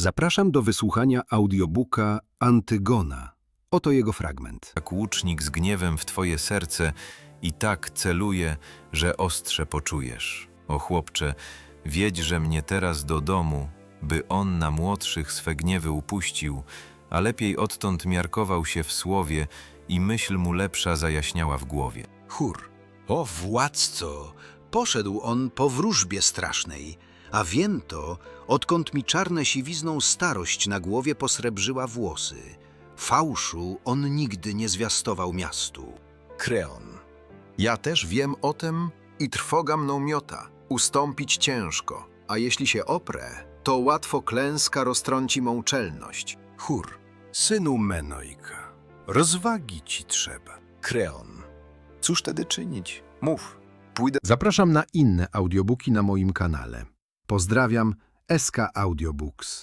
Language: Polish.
Zapraszam do wysłuchania audiobooka Antygona. Oto jego fragment. Jak łucznik z gniewem w twoje serce i tak celuje, że ostrze poczujesz. O chłopcze, wiedź, że mnie teraz do domu, by on na młodszych swe gniewy upuścił, a lepiej odtąd miarkował się w słowie i myśl mu lepsza zajaśniała w głowie. Chór. O władco, poszedł on po wróżbie strasznej, a wiem to, odkąd mi czarne siwizną starość na głowie posrebrzyła włosy. Fałszu on nigdy nie zwiastował miastu. Kreon. Ja też wiem o tym i trwoga mną miota. Ustąpić ciężko, a jeśli się oprę, to łatwo klęska roztrąci mą czelność. Chór, synu Menojka, rozwagi ci trzeba. Kreon. Cóż tedy czynić? Mów. Pójdę Zapraszam na inne audiobooki na moim kanale. Pozdrawiam, SK Audiobooks.